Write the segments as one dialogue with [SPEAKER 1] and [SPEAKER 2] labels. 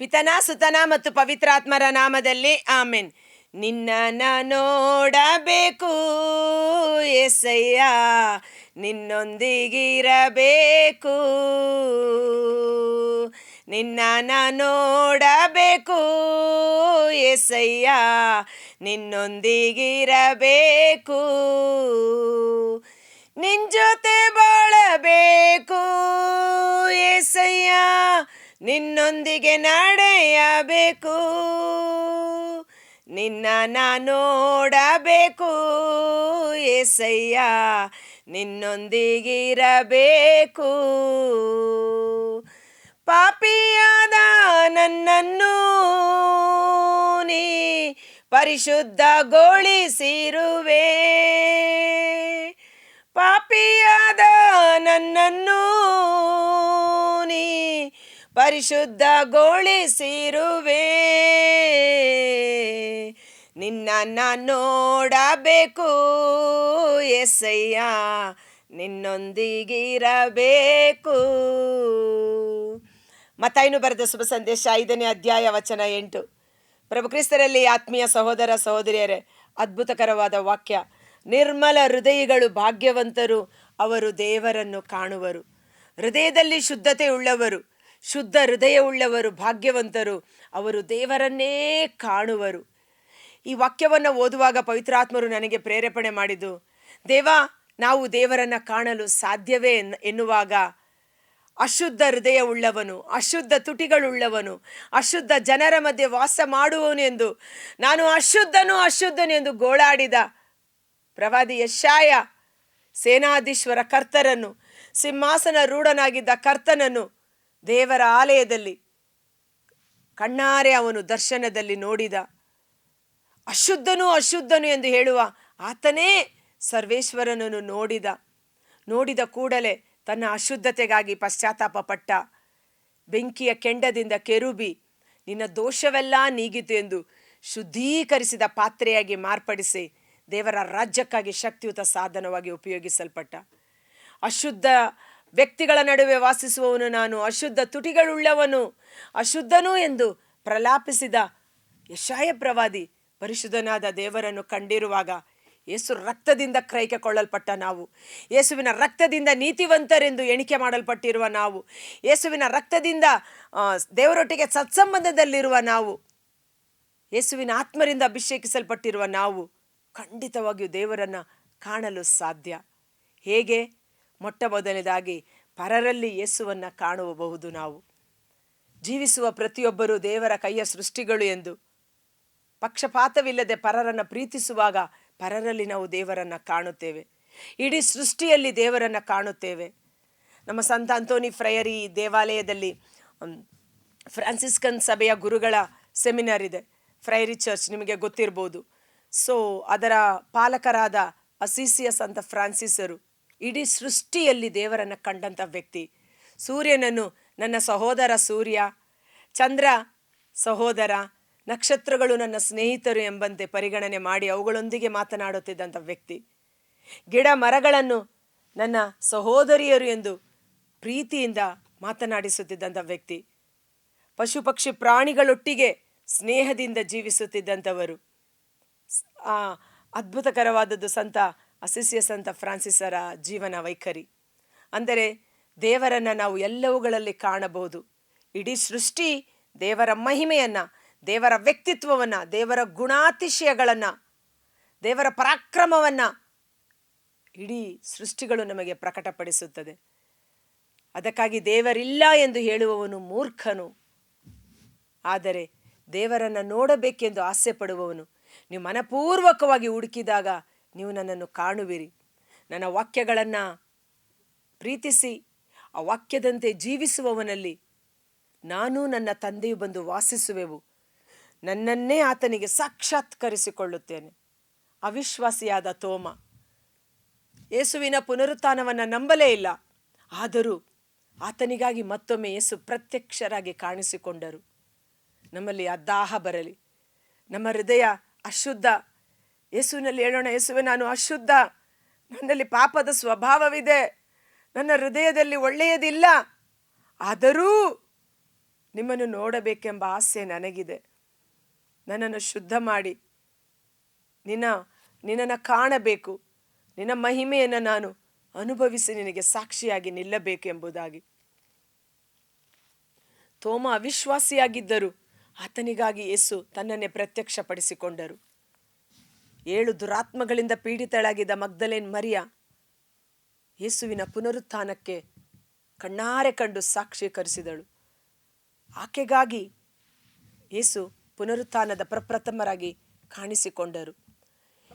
[SPEAKER 1] ಪಿತನ ಸುತನ ಮತ್ತು ಪವಿತ್ರಾತ್ಮರ ನಾಮದಲ್ಲಿ ಆಮೆನ್. ನಿನ್ನ ನೋಡಬೇಕು ಎಸಯ್ಯ ನಿನ್ನೊಂದಿಗಿರಬೇಕು. ನಿನ್ನ ನೋಡಬೇಕು ಎಸಯ್ಯ ನಿನ್ನೊಂದಿಗಿರಬೇಕು. ನಿನ್ ಜೊತೆ ಬಾಳಬೇಕು ಏಸಯ್ಯ. ನಿನ್ನೊಂದಿಗೆ ನಡೆಯಬೇಕು. ನಿನ್ನ ನಾನು ನೋಡಬೇಕು. ಏಸಯ್ಯ ನಿನ್ನೊಂದಿಗಿರಬೇಕು. ಪಾಪಿಯಾದ ನನ್ನನ್ನು ನೀ ಪರಿಶುದ್ಧಗೊಳಿಸಿರುವೆ. ಪಾಪಿಯಾದ ನನ್ನನ್ನು ಪರಿಶುದ್ಧಗೊಳಿಸಿರುವೆ ನಿನ್ನ ನೋಡಬೇಕು ಎಸಯ್ಯ, ನಿನ್ನೊಂದಿಗಿರಬೇಕು. ಮತ್ತಾಯ್ನು ಬರೆದ ಶುಭ ಸಂದೇಶ ಐದನೇ ಅಧ್ಯಾಯ ವಚನ ಎಂಟು. ಪ್ರಭು ಕ್ರಿಸ್ತರಲ್ಲಿ ಆತ್ಮೀಯ ಸಹೋದರ ಸಹೋದರಿಯರೇ, ಅದ್ಭುತಕರವಾದ ವಾಕ್ಯ. ನಿರ್ಮಲ ಹೃದಯಗಳು ಭಾಗ್ಯವಂತರು, ಅವರು ದೇವರನ್ನು ಕಾಣುವರು. ಹೃದಯದಲ್ಲಿ ಶುದ್ಧತೆ ಉಳ್ಳವರು. ಶುದ್ಧ ಹೃದಯವುಳ್ಳವರು ಭಾಗ್ಯವಂತರು. ಅವರು ದೇವರನ್ನೇ ಕಾಣುವರು. ಈ ವಾಕ್ಯವನ್ನು ಓದುವಾಗ ಪವಿತ್ರಾತ್ಮರು ನನಗೆ ಪ್ರೇರೇಪಣೆ ಮಾಡಿದ್ದು, ದೇವ, ನಾವು ದೇವರನ್ನು ಕಾಣಲು ಸಾಧ್ಯವೇ ಎನ್- ಎನ್ನುವಾಗ ಅಶುದ್ಧ ಹೃದಯ ಉಳ್ಳವನು ಅಶುದ್ಧ ತುಟಿಗಳುಳ್ಳವನು, ಅಶುದ್ಧ ಜನರ ಮಧ್ಯೆ ವಾಸ ಮಾಡುವವನೆಂದು ನಾನು ಅಶುದ್ಧನು ಅಶುದ್ಧನು ಎಂದು ಗೋಳಾಡಿದ ಪ್ರವಾದಿ ಯಶಾಯ, ಸೇನಾಧೀಶ್ವರ ಕರ್ತರನ್ನು ಸಿಂಹಾಸನ ರೂಢನಾಗಿದ್ದ ಕರ್ತನನ್ನು ದೇವರ ಆಲಯದಲ್ಲಿ ಕಣ್ಣಾರೆ ಅವನು ದರ್ಶನದಲ್ಲಿ ನೋಡಿದ. ಅಶುದ್ಧನು ಅಶುದ್ಧನು ಎಂದು ಹೇಳುವ ಆತನೇ ಸರ್ವೇಶ್ವರನನ್ನು ನೋಡಿದ. ನೋಡಿದ ಕೂಡಲೇ ತನ್ನ ಅಶುದ್ಧತೆಗಾಗಿ ಪಶ್ಚಾತ್ತಾಪ ಪಟ್ಟ. ಬೆಂಕಿಯ ಕೆಂಡದಿಂದ ಕೆರುಬಿ, ನಿನ್ನ ದೋಷವೆಲ್ಲ ನೀಗಿತು ಎಂದು ಶುದ್ಧೀಕರಿಸಿದ ಪಾತ್ರೆಯಾಗಿ ಮಾರ್ಪಡಿಸಿ ದೇವರ ರಾಜ್ಯಕ್ಕಾಗಿ ಶಕ್ತಿಯುತ ಸಾಧನವಾಗಿ ಉಪಯೋಗಿಸಲ್ಪಟ್ಟ. ಅಶುದ್ಧ ವ್ಯಕ್ತಿಗಳ ನಡುವೆ ವಾಸಿಸುವವನು ನಾನು, ಅಶುದ್ಧ ತುಟಿಗಳುಳ್ಳವನು, ಅಶುದ್ಧನು ಎಂದು ಪ್ರಲಾಪಿಸಿದ ಯಶಾಯ ಪ್ರವಾದಿ, ಪರಿಶುದ್ಧನಾದ ದೇವರನ್ನು ಕಂಡಿರುವಾಗ ಯೇಸು ರಕ್ತದಿಂದ ಕ್ರೈಕೆ ಕೊಳ್ಳಲ್ಪಟ್ಟ ನಾವು. ಯೇಸುವಿನ ರಕ್ತದಿಂದ ನೀತಿವಂತರೆಂದು ಎಣಿಕೆ ಮಾಡಲ್ಪಟ್ಟಿರುವ ನಾವು. ಯೇಸುವಿನ ರಕ್ತದಿಂದ ದೇವರೊಟ್ಟಿಗೆ ಸತ್ಸಂಬಂಧದಲ್ಲಿರುವ ನಾವು. ಯೇಸುವಿನ ಆತ್ಮರಿಂದ ಅಭಿಷೇಕಿಸಲ್ಪಟ್ಟಿರುವ ನಾವು ಖಂಡಿತವಾಗಿಯೂ ದೇವರನ್ನು ಕಾಣಲು ಸಾಧ್ಯ. ಹೇಗೆ? ಮೊಟ್ಟ ಮೊದಲನೇದಾಗಿ ಪರರಲ್ಲಿ ಯೇಸುವನ್ನು ಕಾಣಬಹುದು ನಾವು. ಜೀವಿಸುವ ಪ್ರತಿಯೊಬ್ಬರೂ ದೇವರ ಕೈಯ ಸೃಷ್ಟಿಗಳು ಎಂದು. ಪಕ್ಷಪಾತವಿಲ್ಲದೆ ಪರರನ್ನು ಪ್ರೀತಿಸುವಾಗ ಪರರಲ್ಲಿ ನಾವು ದೇವರನ್ನು ಕಾಣುತ್ತೇವೆ. ಇಡೀ ಸೃಷ್ಟಿಯಲ್ಲಿ ದೇವರನ್ನು ಕಾಣುತ್ತೇವೆ. ನಮ್ಮ ಸಂತ ಅಂತೋನಿ ಫ್ರಯರಿ ದೇವಾಲಯದಲ್ಲಿ ಫ್ರಾನ್ಸಿಸ್ಕನ್ ಸಭೆಯ ಗುರುಗಳ ಸೆಮಿನಾರ್ ಇದೆ. ಫ್ರೈರಿ ಚರ್ಚ್ ನಿಮಗೆ ಗೊತ್ತಿರ್ಬೋದು. ಸೊ, ಅದರ ಪಾಲಕರಾದ ಅಸಿಸಿಯಸ್ ಸಂತ ಫ್ರಾನ್ಸಿಸರು ಇಡೀ ಸೃಷ್ಟಿಯಲ್ಲಿ ದೇವರನ್ನು ಕಂಡಂಥ ವ್ಯಕ್ತಿ. ಸೂರ್ಯನನ್ನು ನನ್ನ ಸಹೋದರ ಸೂರ್ಯ, ಚಂದ್ರ ಸಹೋದರ, ನಕ್ಷತ್ರಗಳು ನನ್ನ ಸ್ನೇಹಿತರು ಎಂಬಂತೆ ಪರಿಗಣನೆ ಮಾಡಿ ಅವುಗಳೊಂದಿಗೆ ಮಾತನಾಡುತ್ತಿದ್ದಂಥ ವ್ಯಕ್ತಿ. ಗಿಡ ಮರಗಳನ್ನು ನನ್ನ ಸಹೋದರಿಯರು ಎಂದು ಪ್ರೀತಿಯಿಂದ ಮಾತನಾಡಿಸುತ್ತಿದ್ದಂಥ ವ್ಯಕ್ತಿ. ಪಶು ಪಕ್ಷಿ ಪ್ರಾಣಿಗಳೊಟ್ಟಿಗೆ ಸ್ನೇಹದಿಂದ ಜೀವಿಸುತ್ತಿದ್ದಂಥವರು. ಆ, ಅದ್ಭುತಕರವಾದದ್ದು ಸಂತ ಅಸಿಸಿಯ ಸಂತ ಫ್ರಾನ್ಸಿಸರ ಜೀವನ ವೈಖರಿ. ಅಂದರೆ ದೇವರನ್ನು ನಾವು ಎಲ್ಲವುಗಳಲ್ಲಿ ಕಾಣಬಹುದು. ಇಡೀ ಸೃಷ್ಟಿ ದೇವರ ಮಹಿಮೆಯನ್ನು, ದೇವರ ವ್ಯಕ್ತಿತ್ವವನ್ನು, ದೇವರ ಗುಣಾತಿಶಯಗಳನ್ನು, ದೇವರ ಪರಾಕ್ರಮವನ್ನು ಇಡೀ ಸೃಷ್ಟಿಗಳು ನಮಗೆ ಪ್ರಕಟಪಡಿಸುತ್ತದೆ. ಅದಕ್ಕಾಗಿ ದೇವರಿಲ್ಲ ಎಂದು ಹೇಳುವವನು ಮೂರ್ಖನು. ಆದರೆ ದೇವರನ್ನು ನೋಡಬೇಕೆಂದು ಆಸೆ ಪಡುವವನು ನೀವು ಮನಪೂರ್ವಕವಾಗಿ ಹುಡುಕಿದಾಗ ನೀವು ನನ್ನನ್ನು ಕಾಣುವಿರಿ. ನನ್ನ ವಾಕ್ಯಗಳನ್ನು ಪ್ರೀತಿಸಿ, ಆ ವಾಕ್ಯದಂತೆ ಜೀವಿಸುವವನಲ್ಲಿ ನಾನು ನನ್ನ ತಂದೆಯು ಬಂದು ವಾಸಿಸುವೆವು. ನನ್ನನ್ನೇ ಆತನಿಗೆ ಸಾಕ್ಷಾತ್ಕರಿಸಿಕೊಳ್ಳುತ್ತೇನೆ. ಅವಿಶ್ವಾಸಿಯಾದ ತೋಮ, ಯೇಸುವಿನ ಪುನರುತ್ಥಾನವನ್ನು ನಂಬಲೇ ಇಲ್ಲ. ಆದರೂ ಆತನಿಗಾಗಿ ಮತ್ತೊಮ್ಮೆ ಯೇಸು ಪ್ರತ್ಯಕ್ಷರಾಗಿ ಕಾಣಿಸಿಕೊಂಡರು. ನಮ್ಮಲ್ಲಿ ಆ ಬರಲಿ. ನಮ್ಮ ಹೃದಯ ಅಶುದ್ಧ ಯೇಸುವಿನಲ್ಲಿ ಹೇಳೋಣ, ಯೇಸುವೆ, ನಾನು ಅಶುದ್ಧ. ನನ್ನಲ್ಲಿ ಪಾಪದ ಸ್ವಭಾವವಿದೆ. ನನ್ನ ಹೃದಯದಲ್ಲಿ ಒಳ್ಳೆಯದಿಲ್ಲ. ಆದರೂ ನಿಮ್ಮನ್ನು ನೋಡಬೇಕೆಂಬ ಆಸೆ ನನಗಿದೆ. ನನ್ನನ್ನು ಶುದ್ಧ ಮಾಡಿ. ನಿನ್ನ, ನಿನ್ನನ್ನು ಕಾಣಬೇಕು. ನಿನ್ನ ಮಹಿಮೆಯನ್ನು ನಾನು ಅನುಭವಿಸಿ ನಿನಗೆ ಸಾಕ್ಷಿಯಾಗಿ ನಿಲ್ಲಬೇಕು ಎಂಬುದಾಗಿ. ತೋಮ ಅವಿಶ್ವಾಸಿಯಾಗಿದ್ದರು ಆತನಿಗಾಗಿ ಯೇಸು ತನ್ನನ್ನೇ ಪ್ರತ್ಯಕ್ಷಪಡಿಸಿಕೊಂಡರು. ಏಳು ದುರಾತ್ಮಗಳಿಂದ ಪೀಡಿತಳಾಗಿದ್ದ ಮಗ್ದಲೇನ್ ಮರಿಯ? ಯೇಸುವಿನ ಪುನರುತ್ಥಾನಕ್ಕೆ ಕಣ್ಣಾರೆ ಕಂಡು ಸಾಕ್ಷೀಕರಿಸಿದಳು ಆಕೆಗಾಗಿ ಯೇಸು ಪುನರುತ್ಥಾನದ ಪ್ರಪ್ರಥಮರಾಗಿ ಕಾಣಿಸಿಕೊಂಡರು.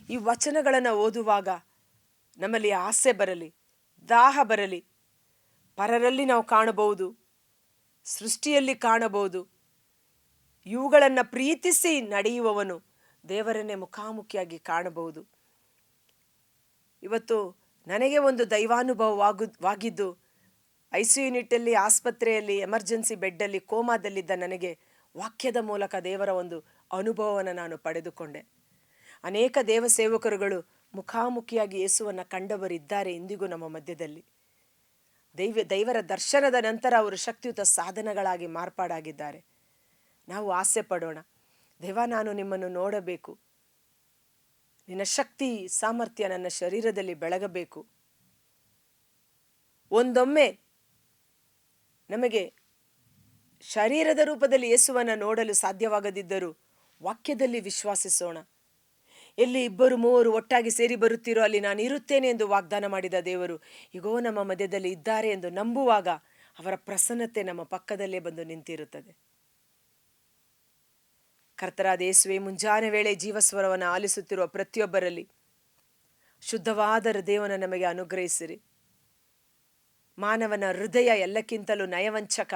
[SPEAKER 1] ಈ ವಚನಗಳನ್ನು ಓದುವಾಗ ನಮ್ಮಲ್ಲಿ ಆಸೆ ಬರಲಿ, ದಾಹ ಬರಲಿ, ಪರರಲ್ಲಿ ನಾವು ಕಾಣಬಹುದು, ಸೃಷ್ಟಿಯಲ್ಲಿ ಕಾಣಬಹುದು, ಇವುಗಳನ್ನು ಪ್ರೀತಿಸಿ ನಡೆಯುವವನು ದೇವರನ್ನೇ ಮುಖಾಮುಖಿಯಾಗಿ ಕಾಣಬಹುದು. ಇವತ್ತು ನನಗೆ ಒಂದು ದೈವಾನುಭವವಾಗಿದ್ದು ವಾಗಿದ್ದು ಐ ಸಿ ಯುನಿಟಲ್ಲಿ ಆಸ್ಪತ್ರೆಯಲ್ಲಿ, ಎಮರ್ಜೆನ್ಸಿ ಬೆಡ್ಡಲ್ಲಿ ಕೋಮಾದಲ್ಲಿದ್ದ ನನಗೆ ವಾಕ್ಯದ ಮೂಲಕ ದೇವರ ಒಂದು ಅನುಭವವನ್ನು ನಾನು ಪಡೆದುಕೊಂಡೆ. ಅನೇಕ ದೇವ ಸೇವಕರುಗಳು ಮುಖಾಮುಖಿಯಾಗಿ ಯೇಸುವನ್ನು ಕಂಡವರಿದ್ದಾರೆ ಇಂದಿಗೂ ನಮ್ಮ ಮಧ್ಯದಲ್ಲಿ. ದೈವ, ದೈವರ ದರ್ಶನದ ನಂತರ ಅವರು ಶಕ್ತಿಯುತ ಸಾಧನಗಳಾಗಿ ಮಾರ್ಪಾಡಾಗಿದ್ದಾರೆ. ನಾವು ಆಸೆ ಪಡೋಣ. ದೇವ ನಾನು ನಿಮ್ಮನ್ನು ನೋಡಬೇಕು. ನಿನ್ನ ಶಕ್ತಿ, ಸಾಮರ್ಥ್ಯ ನನ್ನ ಶರೀರದಲ್ಲಿ ಬೆಳಗಬೇಕು. ಒಂದೊಮ್ಮೆ ನಮಗೆ ಶರೀರದ ರೂಪದಲ್ಲಿ ಯೇಸುವನ್ನು ನೋಡಲು ಸಾಧ್ಯವಾಗದಿದ್ದರೂ ವಾಕ್ಯದಲ್ಲಿ ವಿಶ್ವಾಸಿಸೋಣ. ಎಲ್ಲಿ ಇಬ್ಬರು ಮೂವರು ಒಟ್ಟಾಗಿ ಸೇರಿ ಬರುತ್ತೀರೋ ಅಲ್ಲಿ ನಾನು ಇರುತ್ತೇನೆ ಎಂದು ವಾಗ್ದಾನ ಮಾಡಿದ ದೇವರು ಈಗೋ ನಮ್ಮ ಮಧ್ಯದಲ್ಲಿ ಇದ್ದಾರೆ ಎಂದು ನಂಬುವಾಗ ಅವರ ಪ್ರಸನ್ನತೆ ನಮ್ಮ ಪಕ್ಕದಲ್ಲೇ ಬಂದು ನಿಂತಿರುತ್ತದೆ. ಕರ್ತರಾದ ಯೇಸುವೆ, ಮುಂಜಾನೆ ವೇಳೆ ಜೀವಸ್ವರವನ್ನು ಆಲಿಸುತ್ತಿರುವ ಪ್ರತಿಯೊಬ್ಬರಲ್ಲಿ ಶುದ್ಧವಾದ ಹೃದಯವನ್ನು ನಮಗೆ ಅನುಗ್ರಹಿಸಿರಿ. ಮಾನವನ ಹೃದಯ ಎಲ್ಲಕ್ಕಿಂತಲೂ ನಯವಂಚಕ.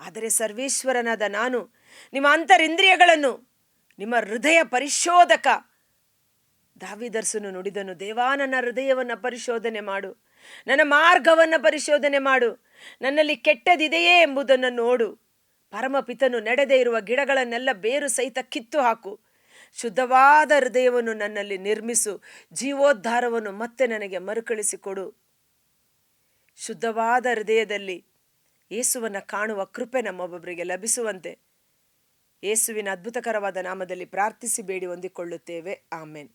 [SPEAKER 1] ಆದರೆ ಸರ್ವೇಶ್ವರನಾದ ನಾನು, ನಿಮ್ಮ ಅಂತರಿಂದ್ರಿಯಗಳನ್ನು, ನಿಮ್ಮ ಹೃದಯ ಪರಿಶೋಧಕ. ದಾವಿದರ್ಸನು ನುಡಿದನು, ದೇವಾ, ನನ್ನ ಹೃದಯವನ್ನು ಪರಿಶೋಧನೆ ಮಾಡು, ನನ್ನ ಮಾರ್ಗವನ್ನು ಪರಿಶೋಧನೆ ಮಾಡು, ನನ್ನಲ್ಲಿ ಕೆಟ್ಟದಿದೆಯೇ ಎಂಬುದನ್ನು ನೋಡು. ಪರಮಪಿತನು ನಡೆದೇ ಇರುವ ಗಿಡಗಳನ್ನೆಲ್ಲ ಬೇರು ಸಹಿತ ಕಿತ್ತು ಹಾಕು. ಶುದ್ಧವಾದ ಹೃದಯವನ್ನು ನನ್ನಲ್ಲಿ ನಿರ್ಮಿಸು. ಜೀವೋದ್ಧಾರವನ್ನು ಮತ್ತೆ ನನಗೆ ಮರುಕಳಿಸಿಕೊಡು. ಶುದ್ಧವಾದ ಹೃದಯದಲ್ಲಿ ಯೇಸುವನ್ನು ಕಾಣುವ ಕೃಪೆ ನಮ್ಮೊಬ್ಬೊಬ್ಬರಿಗೆ ಲಭಿಸುವಂತೆ. ಯೇಸುವಿನ ಅದ್ಭುತಕರವಾದ ನಾಮದಲ್ಲಿ ಪ್ರಾರ್ಥಿಸಿ ಬೇಡಿ ಹೊಂದಿಕೊಳ್ಳುತ್ತೇವೆ. ಆಮೇನ್.